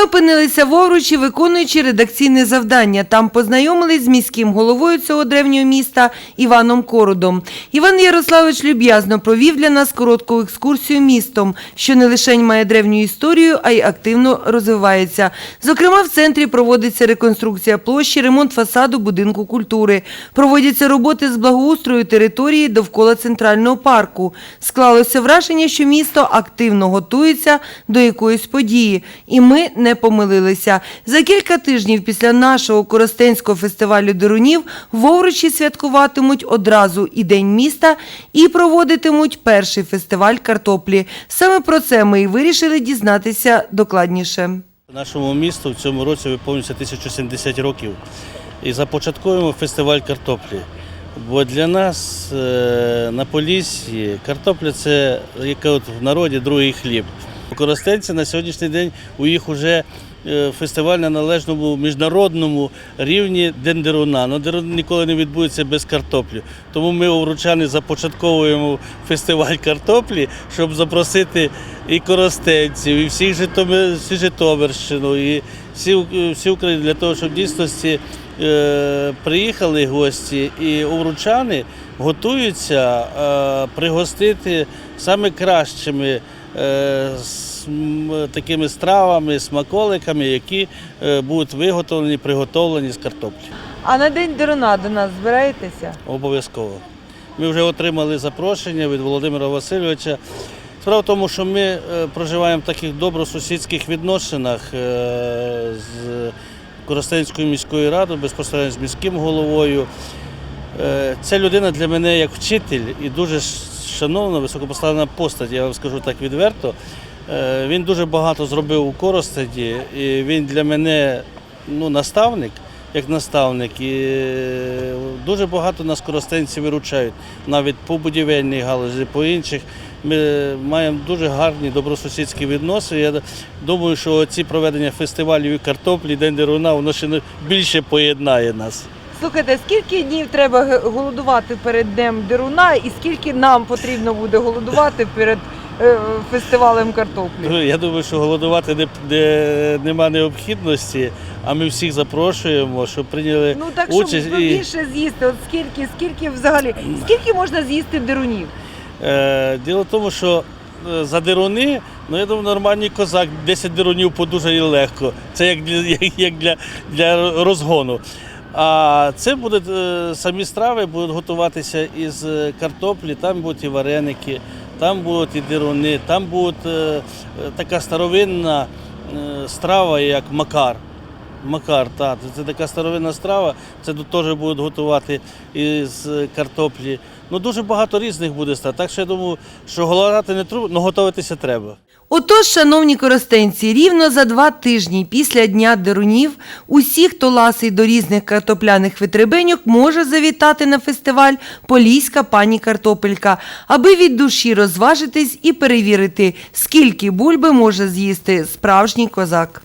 Ми опинилися в Овручі, виконуючи редакційне завдання. Там познайомились з міським головою цього древнього міста Іваном Кородом. Іван Ярославович люб'язно провів для нас коротку екскурсію містом, що не лише має древню історію, а й активно розвивається. Зокрема, в центрі проводиться реконструкція площі, ремонт фасаду будинку культури. Проводяться роботи з благоустрою території довкола центрального парку. Склалося враження, що місто активно готується до якоїсь події, і ми не помилилися. За кілька тижнів після нашого Коростенського фестивалю дерунів в Овручі святкуватимуть одразу і День міста, і проводитимуть перший фестиваль картоплі. Саме про це ми і вирішили дізнатися докладніше. Нашому місту в цьому році виповнюється 1070 років. І започатковуємо фестиваль картоплі. Бо для нас е, на Поліссі картопля це яке от в народі другий хліб. Коростенці на сьогоднішній день у їх вже е, фестиваль на належному міжнародному рівні дендеруна. Ну, дерун ніколи не відбудеться без картоплі. Тому ми овручани започатковуємо фестиваль картоплі, щоб запросити і коростенців, і всіх всю Житомирщину, і всі, всі Україну для того, щоб в дійсності е, приїхали гості, і овручани готуються е, пригостити саме кращими е, м, такими стравами, смаколиками, які е, будуть виготовлені, приготовлені з картоплі. А на День деруна до нас збираєтеся? Обов'язково. Ми вже отримали запрошення від Володимира Васильовича. Справа в тому, що ми е, проживаємо в таких добросусідських відносинах з Коростенською міською радою, безпосередньо з міським головою. Е, Ця людина для мене як вчитель і дуже шановна, високопоставлена постать, я вам скажу так відверто. Е, Він дуже багато зробив у Коростені, і він для мене ну, наставник, як наставник. І е, дуже багато нас коростенці виручають, навіть по будівельній галузі, по інших. Ми маємо дуже гарні добросусідські відносини. Я думаю, що ці проведення фестивалів і картоплі, День деруна, воно ще більше поєднає нас. Слухайте, скільки днів треба голодувати перед Днем деруна і скільки нам потрібно буде голодувати перед е, фестивалем картоплі? Ну, Я думаю, що голодувати не, не, нема необхідності, а ми всіх запрошуємо, щоб прийняли Ну так щоб участь. І, більше з'їсти. От скільки, скільки взагалі, скільки можна з'їсти дерунів? е, діло в тому, що е, за деруни, ну я думаю, нормальний козак, 10 дерунів подужає легко. Це як для, як для, для розгону. А це будуть е, самі страви будуть готуватися із е, картоплі, там будуть і вареники, там будуть і деруни, там буде е, така старовинна страва, як макар. Макар, так, це така старовинна страва. Це теж будуть готувати із картоплі. Ну дуже багато різних буде стати. Так що я думаю, що голодати не треба, але готуватися треба. Отож, шановні коростенці, рівно за два тижні після Дня дерунів усі, хто ласий до різних картопляних витребеньок, може завітати на фестиваль Поліська пані Картопелька, аби від душі розважитись і перевірити, скільки бульби може з'їсти справжній козак.